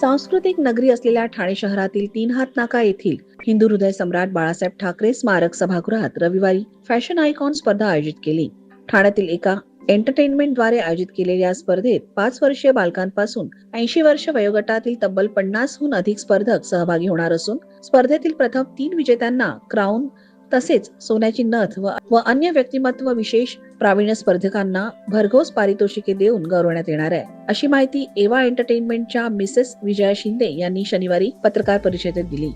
सांस्कृतिक नगरी असलेल्या ठाणे शहरातील तीन हात नाका येथील हिंदू हृदय सम्राट बाळासाहेब ठाकरे स्मारक सभागृहात रविवारी फॅशन आयकॉन स्पर्धा आयोजित केली. ठाण्यातील एका एंटरटेनमेंटद्वारे आयोजित केलेल्या या स्पर्धेत पाच वर्षीय बालकांपासून ऐंशी वर्ष वयोगटातील तब्बल पन्नासहून अधिक स्पर्धक सहभागी होणार असून स्पर्धेतील प्रथम तीन विजेत्यांना क्राऊन तसेच सोन्याची नथ व व अन्य व्यक्तिमत्व विशेष प्रावीण्य स्पर्धकांना भरघोस पारितोषिके देऊन गौरवण्यात येणार आहे. अशी माहिती एवा एंटरटेनमेंटच्या मिसेस विजया शिंदे यांनी शनिवारी पत्रकार परिषदेत दिली.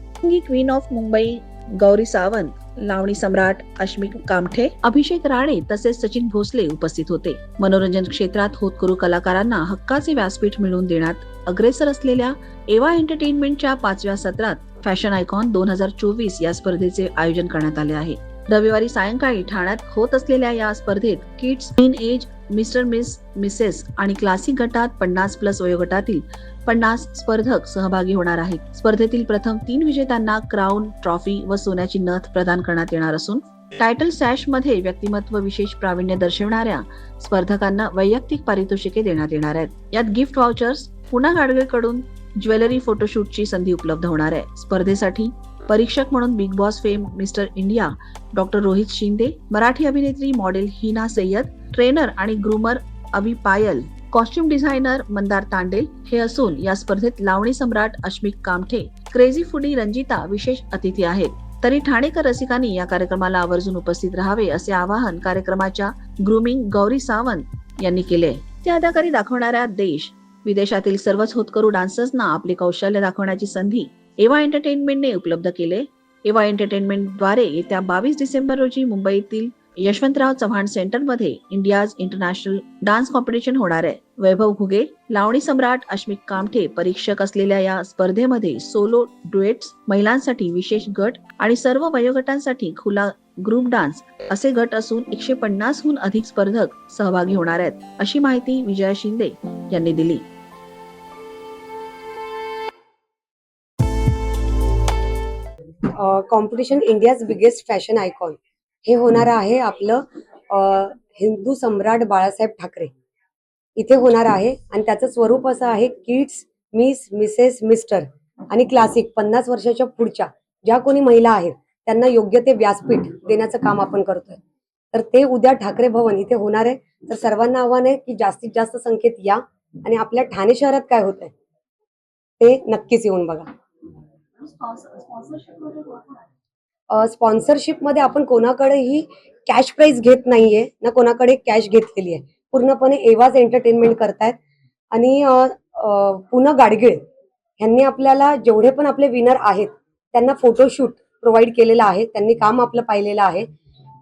क्वीन ऑफ मुंबई गौरी सावंत लावणी सम्राट अश्मिक कामठे अभिषेक राणे तसेच सचिन भोसले उपस्थित होते. मनोरंजन क्षेत्रात होतकरू कलाकारांना हक्काचे व्यासपीठ मिळवून देण्यात अग्रेसर असलेल्या एवा एंटरटेनमेंटच्या पाचव्या सत्रात फॅशन आयकॉन दोन हजार चोवीस या स्पर्धेचे आयोजन करण्यात आले आहे. रविवारी सायंकाळी ठाण्यात होत असलेल्या या स्पर्धेत kids in age Mister Miss Mrs आणि क्लासिक गटात पन्नास प्लस वयोगटातील पन्नास स्पर्धक सहभागी होणार आहेत. स्पर्धेतील प्रथम तीन विजेत्यांना क्राऊन ट्रॉफी व सोन्याची नथ प्रदान करण्यात येणार असून टायटल सॅशमध्ये व्यक्तिमत्व विशेष प्रावीण्य दर्शवणाऱ्या स्पर्धकांना वैयक्तिक पारितोषिके देण्यात येणार आहेत. यात गिफ्ट वाउचर्स पुन्हा गाडगेकडून ज्वेलरी फोटोशूटची संधी उपलब्ध होणार आहे. स्पर्धेसाठी परीक्षक म्हणून Bigg Boss fame mister India doctor Rohit Shinde Marathi अभिनेत्री मॉडेल हिना सय्यद ट्रेनर आणि groomer Abhi Payal costume designer Mandar Tandel हे असून या स्पर्धेत लावणी सम्राट अश्मिक कामठे क्रेझी फुडी रंजिता विशेष अतिथी आहेत. तरी ठाणेकर रसिकांनी या कार्यक्रमाला आवर्जून उपस्थित राहावे असे आवाहन कार्यक्रमाच्या ग्रुमिंग गौरी सावंत यांनी केले त्या अदाकारी दाखवणाऱ्या देश विदेशातील सर्वच होतकरू डान्सर्सना आपले कौशल्य दाखवण्याची संधी एवा एंटरटेनमेंटने उपलब्ध केले. एवा एंटरटेनमेंटद्वारे येत्या बावीस डिसेंबर रोजी मुंबईतील यशवंतराव चव्हाण सेंटरमध्ये इंडियाज इंटरनॅशनल डान्स कॉम्पिटिशन होणार आहे. वैभव घुगे लावणी सम्राट अश्मिक कामठे परीक्षक असलेल्या या स्पर्धेमध्ये सोलो डुएट्स महिलांसाठी विशेष गट आणि सर्व वयोगटांसाठी खुला ग्रुप डान्स असे गट असून एकशे पन्नासहून अधिक स्पर्धक सहभागी होणार आहेत अशी माहिती विजया शिंदे यांनी दिली. Competition India's biggest fashion icon हे होणार आहे आपलं हिंदू सम्राट बाळासाहेब ठाकरे. इथे होणार आहे आणि त्याचं स्वरूप असं आहे किड्स मिस मिसेस मिस्टर आणि क्लासिक पन्नास वर्षाच्या पुढच्या. ज्या कोणी महिला आहेत त्यांना योग्य ते व्यासपीठ देण्याचं काम आपण करतोय. तर ते उद्या ठाकरे भवन इथे होणार आहे. तर सर्वांना आव्हान आहे की जास्तीत जास्त संख्येत या आणि आपल्या ठाणे शहरात काय होत आहे ते नक्कीच येऊन बघा. स्पॉन्सरशिपमध्ये आपण कोणाकडेही कॅश प्राइस घेत नाहीये ना कोणाकडे कॅश घेतलेली आहे. पूर्णपणे एवाज एंटरटेनमेंट करतायत. आणि पुन्हा गाडगीळ यांनी आपल्याला जेवढे पण आपले विनर आहेत त्यांना फोटोशूट प्रोव्हाइड केलेलं आहे त्यांनी काम आपलं पाहिलेलं आहे.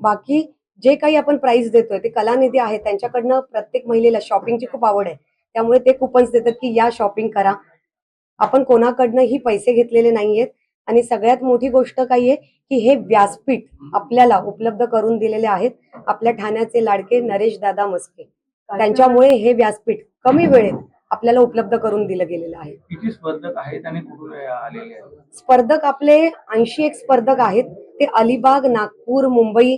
बाकी जे काही आपण प्राइस देतोय ते कलानिधी आहे त्यांच्याकडनं प्रत्येक महिलेला शॉपिंगची खूप आवड आहे. त्यामुळे ते कुपन्स देतात की या शॉपिंग करा. आपण कोणाकडनंही पैसे घेतलेले नाहीयेत. आणि सगळ्यात मोठी गोष्ट काय आहे की हे व्यासपीठ आपल्याला उपलब्ध करून दिलेले आहेत. आपल्या ठाण्याचे लाडके नरेश दादा मस्के त्यांच्यामुळे हे व्यासपीठ कमी वेळेत आपल्याला उपलब्ध करून दिलं गेलेलं आहे. किती स्पर्धक आहेत आणि कुठून आलेले आहेत? स्पर्धक आपले ऐंशी एक स्पर्धक आहेत. ते अलिबाग नागपूर मुंबई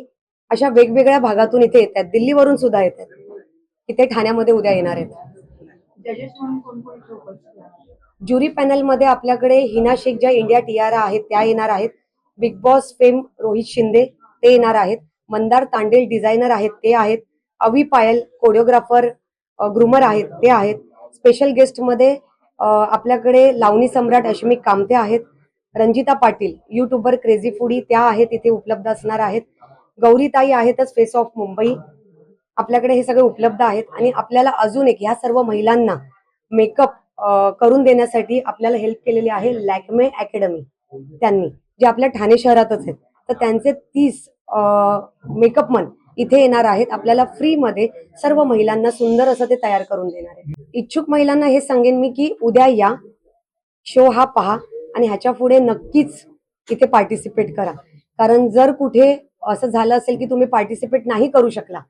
अशा वेगवेगळ्या भागातून इथे येत आहेत. दिल्लीवरून सुद्धा येत आहेत. इथे ठाण्यामध्ये उद्या येणार आहेत? ज्युरी पॅनलमध्ये आपल्याकडे हिना शेख ज्या इंडिया टी आहेत त्या येणार आहेत. Big Boss fame Rohit Shinde ते येणार आहेत. मंदार तांडेल डिझायनर आहेत ते आहेत. अवी पायल कोरिओग्राफर ग्रुमर आहेत ते आहेत. स्पेशल गेस्टमध्ये आपल्याकडे लावणी सम्राट अश्मिक कामते आहेत. Ranjita Patil YouTuber crazy foodie त्या आहेत इथे उपलब्ध असणार आहेत. गौरीताई आहेतच फेस ऑफ मुंबई. आपल्याकडे हे सगळे उपलब्ध आहेत. आणि आपल्याला अजून एक ह्या सर्व महिलांना मेकअप करून देण्यासाठी आपल्याला हेल्प केलेली आहे लॅकमे अकॅडमी त्यांनी जे आपल्या ठाणे शहरातच आहेत. तर त्यांचे तीस मेकअप मन इथे येणार आहेत. आपल्याला फ्री मध्ये सर्व महिलांना सुंदर असं ते तयार करून देणार आहे इच्छुक महिलांना हे सांगेन मी की उद्या या शो हा पहा आणि ह्याच्या पुढे नक्कीच इथे पार्टिसिपेट करा. कारण जर कुठे असं झालं असेल की तुम्ही पार्टिसिपेट नाही करू शकला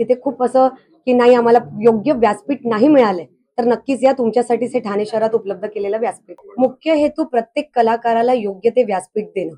तिथे खूप असं की नाही आम्हाला योग्य व्यासपीठ नाही मिळालंय. तर नक्कीच या तुमच्यासाठीच हे ठाणे शहरात उपलब्ध केलेलं व्यासपीठ. मुख्य हेतू प्रत्येक कलाकाराला योग्य ते व्यासपीठ देणं.